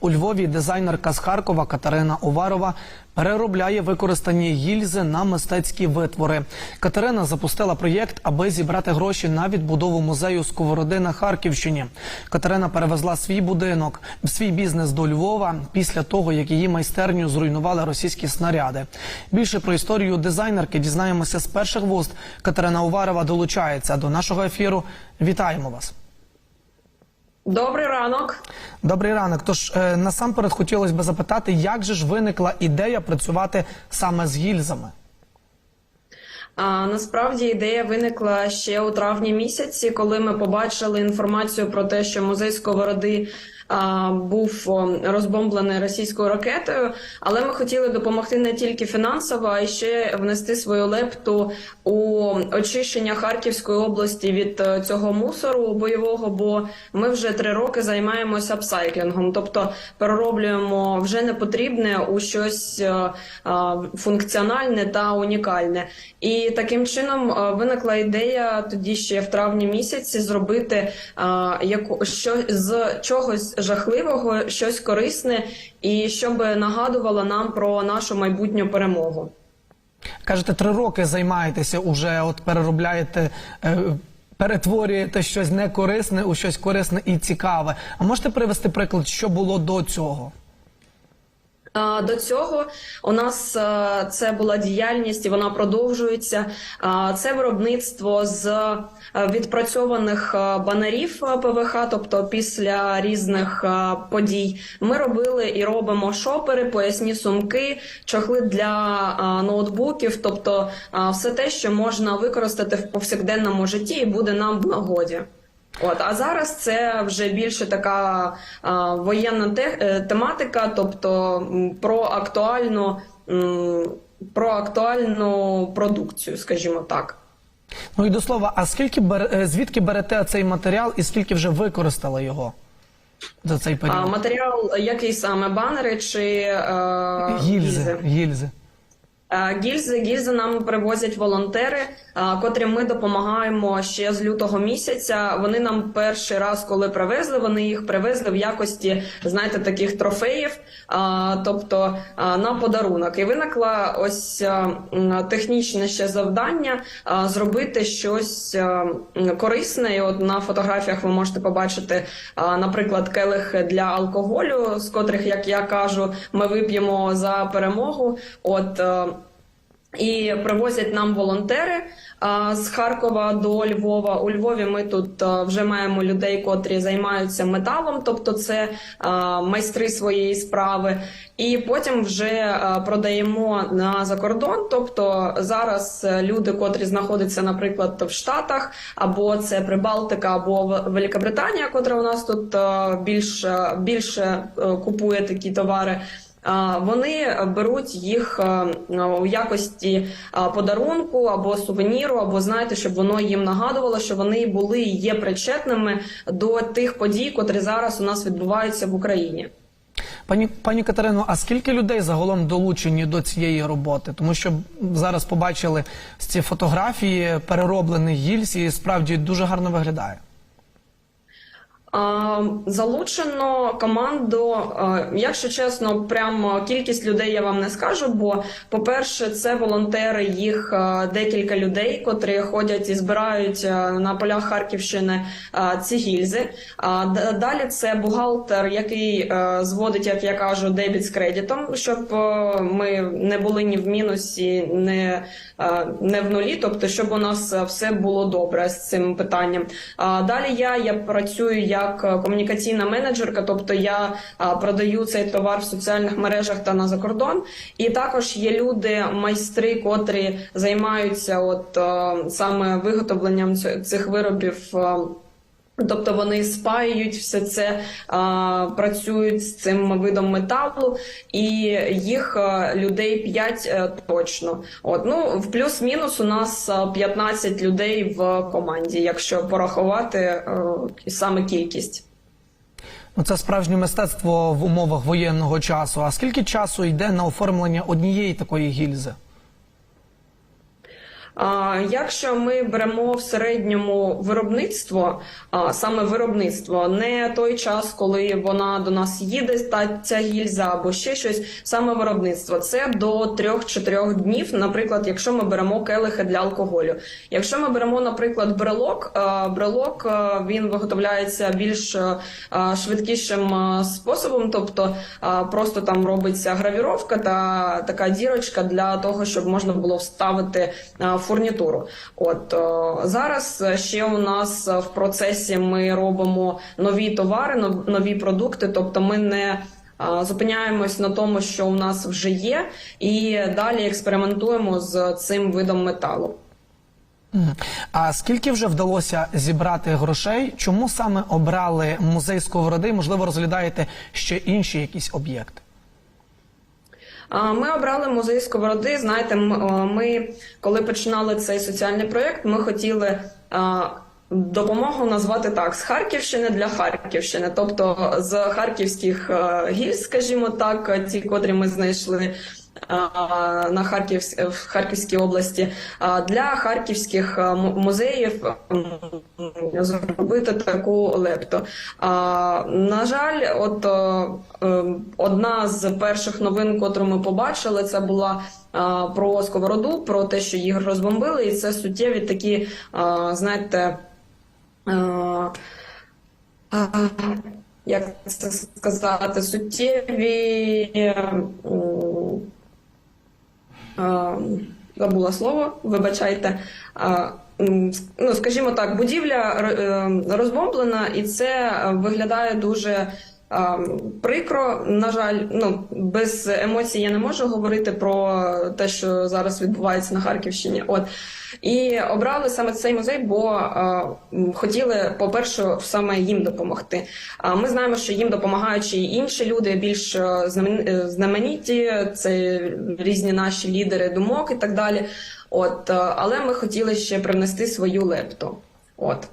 У Львові дизайнерка з Харкова Катерина Уварова переробляє використані гільзи на мистецькі витвори. Катерина запустила проєкт, аби зібрати гроші на відбудову музею сковороди на Харківщині. Катерина перевезла свій будинок, свій бізнес до Львова після того, як її майстерню зруйнували російські снаряди. Більше про історію дизайнерки дізнаємося з перших вуст. Катерина Уварова долучається до нашого ефіру. Вітаємо вас. Добрий ранок. Добрий ранок. Тож е, насамперед хотілося б запитати, як же ж виникла ідея працювати саме з гільзами? А, насправді ідея виникла ще у травні місяці, коли ми побачили інформацію про те, що музей Сковороди був розбомблений російською ракетою. Але ми хотіли допомогти не тільки фінансово, а й ще внести свою лепту у очищення Харківської області від е, цього мусору бойового. Бо ми вже три роки займаємося апсайклінгом, тобто перероблюємо вже непотрібне у щось е, функціональне та унікальне. І таким чином е, виникла ідея тоді ще в травні місяці зробити яку що з чогось жахливого, щось корисне, і щоб нагадувало нам про нашу майбутню перемогу. Кажете, три роки займаєтеся уже, от переробляєте. Е, Перетворюєте щось некорисне у щось корисне і цікаве. А можете привести приклад, що було до цього? До цього у нас це була діяльність, і вона продовжується. Це виробництво з відпрацьованих банерів ПВХ, тобто після різних подій. Ми робили і робимо шопери, поясні сумки, чохли для ноутбуків, тобто все те, що можна використати в повсякденному житті, і буде нам в нагоді. От, а зараз це вже більше така а, воєнна те, е, тематика, тобто про актуальну, м, про актуальну продукцію, скажімо так. Ну і до слова, а скільки бере- е, звідки берете цей матеріал і скільки вже використали його за цей А, матеріал, який саме банери чи е, Гільзи. Гільзи. Е, Гільзи, гільзи нам привозять волонтери, е, котрим ми допомагаємо ще з лютого місяця. Вони нам перший раз, коли привезли, вони їх привезли в якості, знаєте, таких трофеїв, е, тобто на подарунок. І виникло ось технічне ще завдання зробити щось корисне. І от на фотографіях ви можете побачити, наприклад, келих для алкоголю, з котрих, як я кажу, ми вип'ємо за перемогу. От і привозять нам волонтери з Харкова до Львова. У Львові ми тут вже маємо людей, котрі займаються металом, тобто це майстри своєї справи. І потім вже продаємо на закордон. Тобто зараз е, люди, котрі знаходяться, наприклад, в Штатах, або це Прибалтика, або Великобританія, котра у нас тут більше, більше купує такі товари. Вони беруть їх е, у якості подарунку або сувеніру, або знаєте, щоб воно їм нагадувало, що вони були і є причетними до тих подій, котрі зараз у нас відбуваються в Україні. Пані пані Катерино, а скільки людей загалом долучені до цієї роботи? Тому що зараз побачили ці фотографії перероблених гільз, і справді дуже гарно виглядає. Залучено команду, якщо чесно, прям кількість людей я вам не скажу. Бо, по-перше, це волонтери, їх декілька людей, котрі ходять і збирають на полях Харківщини ці гільзи. Далі це бухгалтер, який зводить, як я кажу, дебіт з кредитом, щоб ми не були ні в мінусі, не, не в нулі, тобто, щоб у нас все було добре з цим питанням. Далі я, я працюю як е, комунікаційна менеджерка, тобто я продаю цей товар в соціальних мережах та на закордон. І також є люди, майстри, котрі займаються от е, саме виготовленням цих виробів. Е, Тобто вони спаюють все це, а, працюють з цим видом металу, і їх а, людей 5 точно. От ну в плюс-мінус у нас а, 15 людей в команді, якщо порахувати е, саме кількість. Ну, це справжнє мистецтво в умовах воєнного часу. А скільки часу йде на оформлення однієї такої гільзи? Якщо ми беремо в середньому виробництво, саме виробництво, не той час, коли вона до нас їде, та ця гільза або ще щось, саме виробництво, це до 3-4 днів. Наприклад, якщо ми беремо келихи для алкоголю. Якщо ми беремо, наприклад, брелок, брелок він виготовляється більш швидкішим способом, тобто просто там робиться гравіровка та така дірочка для того, щоб можна було вставити а, фурнітуру. От зараз ще у нас в процесі ми робимо нові товари, нові продукти, тобто ми не Зупиняємось на тому, що у нас вже є, і далі експериментуємо з цим видом металу. А скільки вже вдалося зібрати грошей? Чому саме обрали музей сковороди? Можливо, розглядаєте ще інші якісь об'єкти? Ми обрали музей сковороди. Знаєте, е, ми коли починали цей соціальний проєкт, ми хотіли допомогу назвати так: з Харківщини для Харківщини, тобто з харківських гір, гільз, скажімо так, ті, котрі ми знайшли. На Харківсь... в Харківській області для харківських музеїв зробити таку лепту. На жаль, от е, е, одна з перших новин, котру ми побачили, це була про сковороду, про те, що їх розбомбили, і це суттєві такі, знаєте. як це сказати, суттєві. Забула слово, вибачайте. Ну, скажімо так, будівля е, розбомблена, і це е, виглядає дуже. А, Прикро, на жаль, ну без емоцій я не можу говорити про те, що зараз відбувається на Харківщині. От і обрали саме цей музей, бо а, хотіли, по-перше, саме їм допомогти. А ми знаємо, що їм допомагають і інші люди, більш е, е, знамениті, це різні наші лідери думок і так далі. От, е, але ми хотіли ще привнести свою лепту. От.